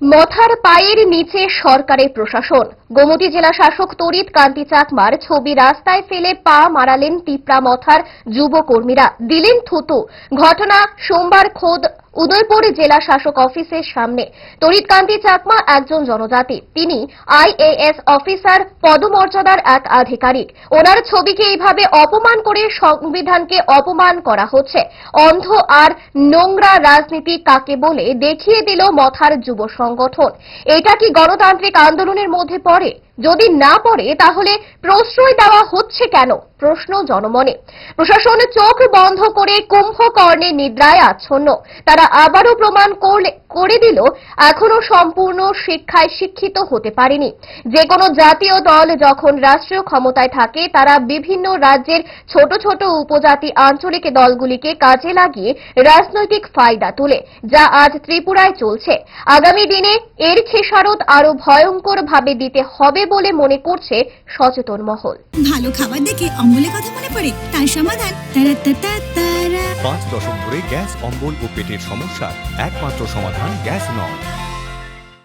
মথার পায়ের নিচে সরকারের প্রশাসন। গোমতী জেলা শাসক তরিত কান্তি চাকমার ছবি রাস্তায় ফেলে পা মারালেন তিপ্রা মথার যুবকর্মীরা। দিলেন থুতু। ঘটনা সোমবার খোদ উদয়পুর জেলা শাসক অফিসের সামনে। তরিত কান্তি চাকমা একজন জনজাতি। তিনি আইএএস অফিসার, পদমর্যাদার এক আধিকারিক। ওনার ছবিকে এইভাবে অপমান করে সংবিধানকে অপমান করা হচ্ছে। অন্ধ আর নোংরা রাজনীতি কাকে বলে দেখিয়ে দিল মথার যুব সংগঠন। এটা কি গণতান্ত্রিক আন্দোলনের মধ্যে পড়ে? যদি না পড়ে, তাহলে প্রশ্রয় দেওয়া হচ্ছে কেন? প্রশ্ন জনমনে। প্রশাসন চোখ বন্ধ করে কুম্ভকর্ণের নিদ্রায় আচ্ছন্ন। তারা আবারও প্রমাণ করে দিল, এখনও সম্পূর্ণ শিক্ষায় শিক্ষিত হতে পারেনি। যে কোনো জাতীয় দল যখন রাষ্ট্রীয় ক্ষমতায় থাকে, তারা বিভিন্ন রাজ্যের ছোট ছোট উপজাতি আঞ্চলিক দলগুলিকে কাজে লাগিয়ে রাজনৈতিক ফায়দা তোলে, যা আজ ত্রিপুরায় চলছে। আগামী দিনে এর খেসারত আরও ভয়ঙ্কর ভাবে দিতে হবে বলে মনে করছে সচেতন মহল। ভালো খাবার দেখে অম্বলের কথা মনে পড়ে তার সমাধান। পাঁচ দশক ধরে গ্যাস অম্বল ও পেটের সমস্যার একমাত্র সমাধান গ্যাস নয়।